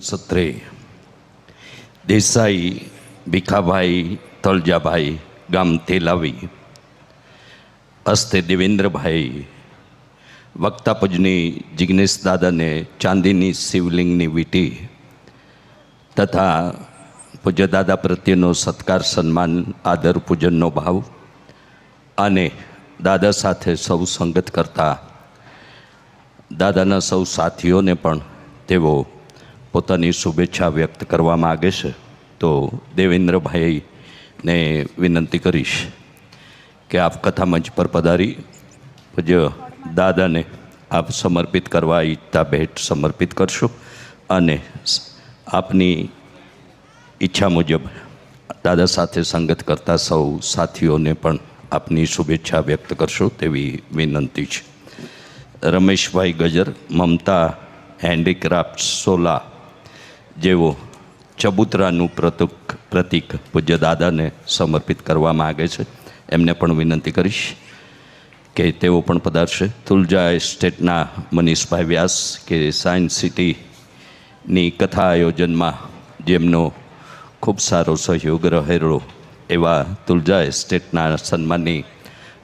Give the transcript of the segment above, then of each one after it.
સત્રે. દેસાઈ, ભીખાભાઈ, તળજાભાઈ, ગામ તેલાવી. અસ્તે દેવેન્દ્રભાઈ. વક્તા પૂજની જિગ્નેશ દાદાને ચાંદીની શિવલિંગની વીંટી તથા પૂજ્ય દાદા પ્રત્યેનો સત્કાર, સન્માન, આદર, પૂજનનો ભાવ અને દાદા સાથે સૌ સંગત કરતા દાદાના સૌ સાથીઓને પણ તેઓ પોતાની શુભેચ્છા વ્યક્ત કરવા માગે છે, તો દેવેન્દ્રભાઈને વિનંતી કરીશ કે આપ કથા મંચ પર પધારી, પૂજ્ય દાદાને આપ સમર્પિત કરવા ઈચ્છતા ભેટ સમર્પિત કરશો અને આપની ઈચ્છા મુજબ દાદા સાથે સંગત કરતા સૌ સાથીઓને પણ આપની શુભેચ્છા વ્યક્ત કરશો તેવી વિનંતી છે. રમેશભાઈ ગજર, મમતા હેન્ડીક્રાફ્ટ સોલા જેઓ ચબૂતરાનું પ્રતુક, પ્રતીક પૂજ્ય દાદાને સમર્પિત કરવા માગે છે, એમને પણ વિનંતી કરીશ કે તેઓ પણ પધારશે. તુલજા એસ્ટેટના મનીષભાઈ વ્યાસ કે સાયન્સ સિટીની કથા આયોજનમાં જેમનો ખૂબ સારો સહયોગ રહેલો એવા તુલજા એસ્ટેટના સન્માની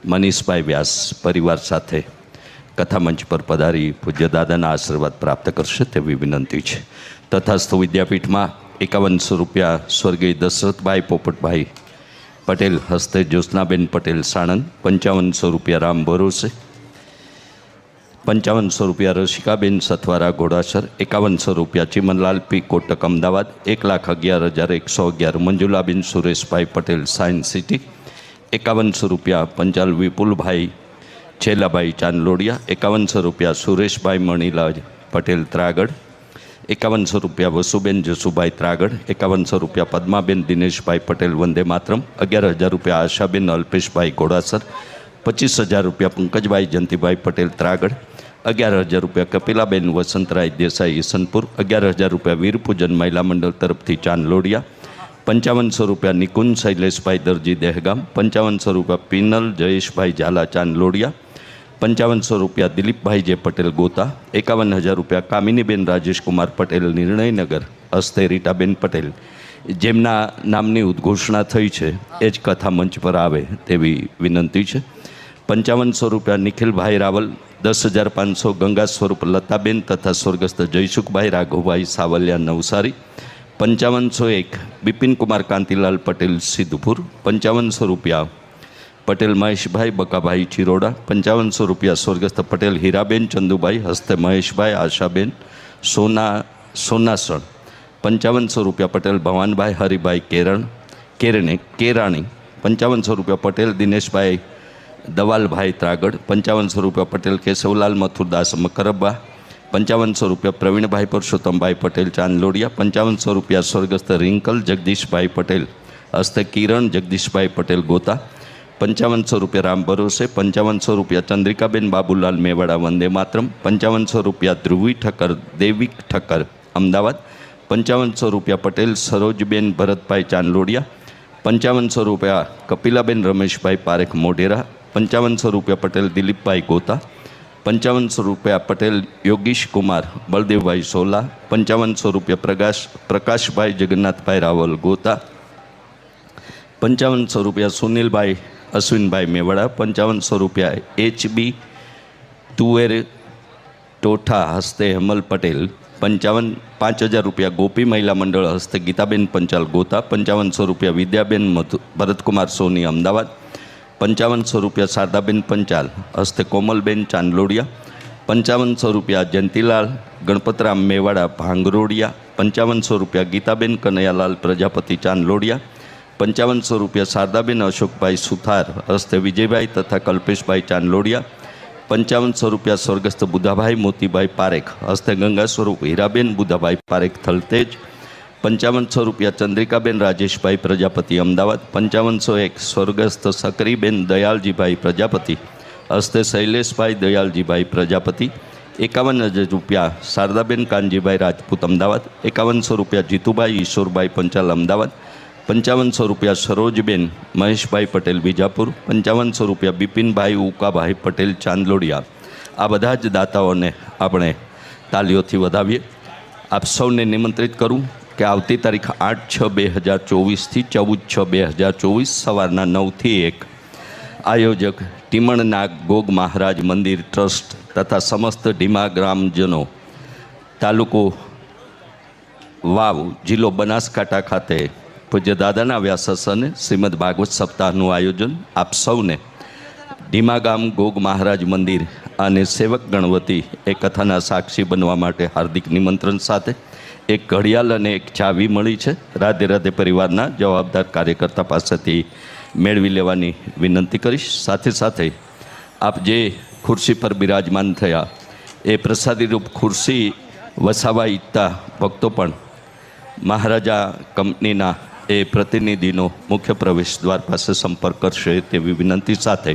મનીષભાઈ વ્યાસ પરિવાર સાથે કથા મંચ પર પધારી પૂજ્ય દાદાના આશીર્વાદ પ્રાપ્ત કરશે તેવી વિનંતી છે. તથાસ્થ વિદ્યાપીઠમાં એકાવનસો રૂપિયા સ્વર્ગીય દશરથભાઈ પોપટભાઈ પટેલ, હસ્તે જ્યોત્સનાબેન પટેલ સાણંદ, પંચાવનસો રૂપિયા રામ ભરોસે, પંચાવનસો રૂપિયા રસિકાબેન સથવારા ઘોડાસર, એકાવનસો રૂપિયા ચિમનલાલ પી કોટક અમદાવાદ, એક લાખ અગિયાર હજાર એકસો અગિયાર મંજુલાબેન સુરેશભાઈ પટેલ સાયન્સ સિટી, એકાવનસો રૂપિયા પંચાલ વિપુલભાઈ છેલાભાઈ ચાંદલોડિયા, એકાવનસો રૂપિયા સુરેશભાઈ મણીલાલ પટેલ ત્રાગડ, એકાવનસો રૂપિયા વસુબેન જસુભાઈ ત્રાગડ, એકાવનસો રૂપિયા પદ્માબેન દિનેશભાઈ પટેલ વંદે માતરમ, અગિયાર હજાર રૂપિયા આશાબેન અલ્પેશભાઈ ઘોડાસર પચીસ હજાર રૂપિયા પંકજભાઈ જયંતિભાઈ પટેલ ત્રાગડ, અગિયાર હજાર રૂપિયા કપિલાબેન વસંતરાય દેસાઈ ઈસનપુર, અગિયાર હજાર રૂપિયા વીરપૂજન મહિલા મંડળ તરફથી ચાંદલોડિયા, પંચાવનસો રૂપિયા નિકુંજ શૈલેષભાઈ દરજી દહેગામ, પંચાવનસો રૂપિયા પિનલ જયેશભાઈ ઝાલા ચાંદલોડિયા પંચાવનસો રૂપિયા દિલીપભાઈ જે પટેલ ગોતા, એકાવન હજાર રૂપિયા કામિનીબેન રાજેશકુમાર પટેલ, નિર્ણયનગર હસ્તે રીટાબેન પટેલ. જેમના નામની ઉદ્ઘોષણા થઈ છે, એ જ કથા મંચ પર આવે તેવી વિનંતી છે. પંચાવનસો રૂપિયા નિખિલભાઈ રાવલ, દસ હજાર પાંચસો ગંગા સ્વરૂપ લતાબેન તથા સ્વર્ગસ્થ જયસુખભાઈ રાઘવભાઈ સાવલિયા નવસારી. પંચાવનસો એક બિપિનકુમાર કાંતિલાલ પટેલ સિદ્ધપુર. પંચાવનસો રૂપિયા પટેલ, મહેશભાઈ બકાભાઈ ચિરોડા, પંચાવનસો રૂપિયા સ્વર્ગસ્થ પટેલ, હીરાબેન, ચંદુભાઈ હસ્તે, મહેશભાઈ આશાબેન, સોના, સોનાસણ. પંચાવનસો રૂપિયા પટેલ, ભવાનભાઈ હરિભાઈ કેરણ, કેરણે, કેરાણી. પંચાવનસો રૂપિયા પટેલ, દિનેશભાઈ દવાલભાઈ ત્રાગડ. પંચાવનસો રૂપિયા પટેલ, કેશવલાલ મથુરદાસ મકરબ્બા પંચાવનસો રૂપિયા પ્રવીણભાઈ પરસોત્તમભાઈ પટેલ, ચાંદલોડિયા. પંચાવનસો રૂપિયા સ્વર્ગસ્થ રિંકલ જગદીશભાઈ પટેલ, હસ્તે કિરણ જગદીશભાઈ પટેલ ગોતા. પંચાવનસો રૂપિયા રામ ભરોસે, પંચાવનસો રૂપિયા ચંદ્રિકાબેન બાબુલાલ મેવાડા વંદે માતરમ, પંચાવનસો રૂપિયા ધ્રુવી ઠક્કર, દેવિક ઠક્કર, અમદાવાદ, પંચાવનસો રૂપિયા પટેલ, સરોજબેન ભરતભાઈ ચાંદલોડિયા, પંચાવનસો રૂપિયા કપિલાબેન રમેશભાઈ પારેખ મોઢેરા, પંચાવનસો રૂપિયા પટેલ દિલીપભાઈ ગોતા, પંચાવનસો રૂપિયા પટેલ યોગીશ કુમાર, બળદેવભાઈ સોલા, પંચાવનસો રૂપિયા પ્રકાશ પ્રકાશભાઈ જગન્નાથભાઈ રાવલ ગોતા, પંચાવનસો રૂપિયા સુનિલભાઈ અશ્વિનભાઈ મેવાડા, પંચાવનસો રૂપિયા એચબી તુવેર ટોઠા હસ્તે હેમલ પટેલ, પંચાવન, પાંચ હજાર રૂપિયા ગોપી મહિલા મંડળ હસ્તે ગીતાબેન પંચાલ ગોતા, પંચાવનસો રૂપિયા વિદ્યાબેન મધુ, ભરતકુમાર સોની અમદાવાદ, પંચાવનસો રૂપિયા શારદાબેન પંચાલ હસ્તે કોમલબેન ચાંદલોડિયા, પંચાવનસો રૂપિયા જયંતિલાલ, ગણપતરામ મેવાડા ભાંગરોડિયા, પંચાવનસો રૂપિયા ગીતાબેન કનૈયાલાલ પ્રજાપતિ ચાંદલોડિયા પંચાવનસો રૂપિયા શારદાબેન અશોકભાઈ સુથાર હસ્તે વિજયભાઈ તથા કલ્પેશભાઈ ચાંદલોડિયા, પંચાવનસો રૂપિયા સ્વર્ગસ્થ બુધાભાઈ મોતીભાઈ પારેખ હસ્તે ગંગા સ્વરૂપ હીરાબેન બુધાભાઈ પારેખ થલતેજ, પંચાવનસો રૂપિયા ચંદ્રિકાબેન રાજેશભાઈ પ્રજાપતિ અમદાવાદ, પંચાવનસો એક સ્વર્ગસ્થ સકરીબેન દયાલજીભાઈ પ્રજાપતિ હસ્તે શૈલેષભાઈ દયાલજીભાઈ પ્રજાપતિ, એકાવન હજાર રૂપિયા શારદાબેન કાનજીભાઈ રાજપૂત અમદાવાદ, એકાવનસો રૂપિયા જીતુભાઈ ઈશ્વરભાઈ પંચાલ અમદાવાદ પંચાવનસો રૂપિયા સરોજબેન, મહેશભાઈ પટેલ બીજાપુર, પંચાવનસો રૂપિયા બિપિનભાઈ ઉકાભાઈ પટેલ ચાંદલોડિયા. આ બધા જ દાતાઓને આપણે તાલીઓથી વધાવીએ. આપ સૌને નિમંત્રિત કરું કે આવતી તારીખ આઠ છ બે હજાર ચોવીસથી ચૌદ છ બે હજાર ચોવીસ સવારના નવથી એક આયોજક ટીમણનાગ ગોગ મહારાજ મંદિર ટ્રસ્ટ તથા સમસ્ત ઢીમા ગ્રામજનો, તાલુકો વાવ, જિલ્લો બનાસકાંઠા ખાતે પૂજ્ય દાદાના વ્યાસસને શ્રીમદ ભાગવત સપ્તાહનું આયોજન આપ સૌને ઢીમા ગામ ગોગ મહારાજ મંદિર અને સેવક ગણવતી એ કથાના સાક્ષી બનવા માટે હાર્દિક નિમંત્રણ સાથે એક ઘડિયાળ અને એક ચાવી મળી છે. રાધે રાધે પરિવારના જવાબદાર કાર્યકર્તા પાસેથી મેળવી લેવાની વિનંતી કરીશ. સાથે સાથે આપ જે ખુરશી પર બિરાજમાન થયા, એ પ્રસાદીરૂપ ખુરશી વસાવા ઈચ્છતા ભક્તો પણ મહારાજા કંપનીના એ પ્રતિનિધિનો મુખ્ય પ્રવેશ દ્વાર પાસે સંપર્ક કરશે તેવી વિનંતી સાથે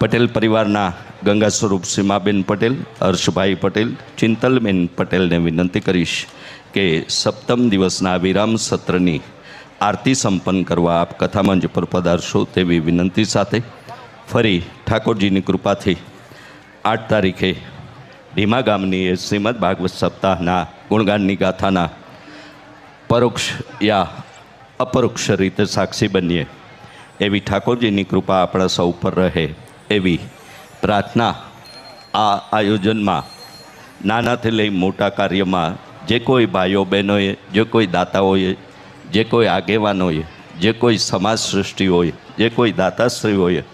પટેલ પરિવારના ગંગા સ્વરૂપ સીમાબેન પટેલ, હર્ષભાઈ પટેલ, ચિંતલબેન પટેલને વિનંતી કરીશ કે સપ્તમ દિવસના વિરામ સત્રની આરતી સંપન્ન કરવા આપ કથામંચ પર પધારશો તેવી વિનંતી સાથે ફરી ઠાકોરજીની કૃપાથી આઠ તારીખે ધીમા ગામની એ શ્રીમદ ભાગવત સપ્તાહના ગુણગાનની ગાથાના પરોક્ષ યા અપરોક્ષ રીતે સાક્ષી બનીએ. એવી ઠાકોરજીની કૃપા આપણા સૌ પર રહે એવી પ્રાર્થના આ આયોજનમાં નાનાથી લઈ મોટા કાર્યમાં જે કોઈ ભાઈઓ બહેનોએ, જે કોઈ દાતાઓએ, જે કોઈ આગેવાનોએ, જે કોઈ સમાજ સૃષ્ટિ હોય જે કોઈ દાતાશ્રીઓએ,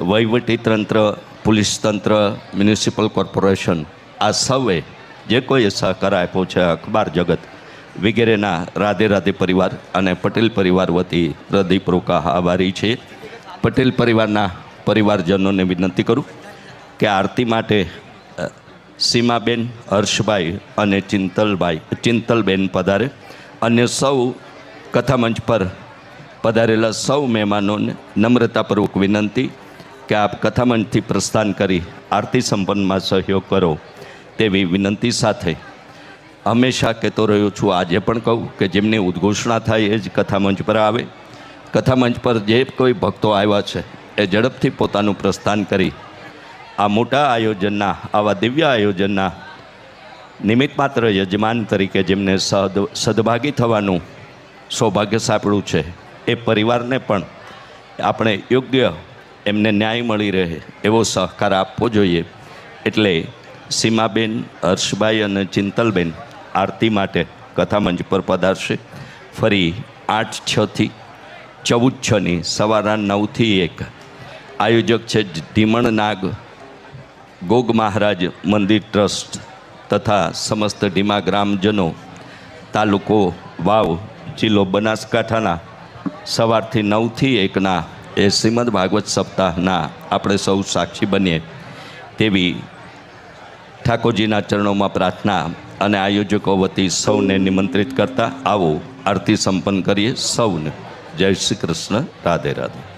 વહીવટી તંત્ર, પોલીસ તંત્ર, મ્યુનિસિપલ કોર્પોરેશન, આ સૌએ જે કોઈ સહકાર આપ્યો છે અખબાર જગત વગેરેના રાધે રાધે પરિવાર અને પટેલ પરિવાર વતી હૃદયપૂર્વક આભારી છે. પટેલ પરિવારના પરિવારજનોને વિનંતી કરું કે આરતી માટે સીમાબેન, હર્ષભાઈ અને ચિંતલભાઈ, ચિંતલબેન પધારે અન્ય સૌ કથામંચ પર પધારેલા સૌ મહેમાનોને નમ્રતાપૂર્વક વિનંતી કે આપ કથામંચથી પ્રસ્થાન કરી આરતી સંપન્નમાં સહયોગ કરો તેવી વિનંતી સાથે હંમેશા કહેતો રહ્યો છું, આજે પણ કહું કે જેમની ઉદ્ઘોષણા થાય એ જ કથામંચ પર આવે. કથામંચ પર જે કોઈ ભક્તો આવ્યા છે, એ ઝડપથી પોતાનું પ્રસ્થાન કરી આ મોટા આયોજનના, આવા દિવ્ય આયોજનના નિમિત્ત માત્ર યજમાન તરીકે જેમને સદ, સદભાગી થવાનું સૌભાગ્ય સાંપડ્યું છે, એ પરિવારને પણ આપણે યોગ્ય એમને ન્યાય મળી રહે, એવો સહકાર આપવો જોઈએ. એટલે સીમાબેન, હર્ષભાઈ અને ચિંતલબેન આરતી માટે કથામંચ પર પધારશે. ફરી આઠ છથી ચૌદ છની સવારના નવથી એક. આયોજક છે ધીમણ નાગ, ગોગ મહારાજ મંદિર ટ્રસ્ટ તથા સમસ્ત ઢીમા ગ્રામજનો, તાલુકો વાવ, જિલ્લો બનાસકાંઠાના સવારથી નવથી એકના એ શ્રીમદ ભાગવત સપ્તાહના આપણે સૌ સાક્ષી બનીએ તેવી ઠાકોરજીના ચરણોમાં પ્રાર્થના અને આયોજકો વતી સૌને નિમંત્રિત કરતા આવો આરતી સંપન્ન કરીએ સૌને. જય શ્રી કૃષ્ણ. રાધે રાધે.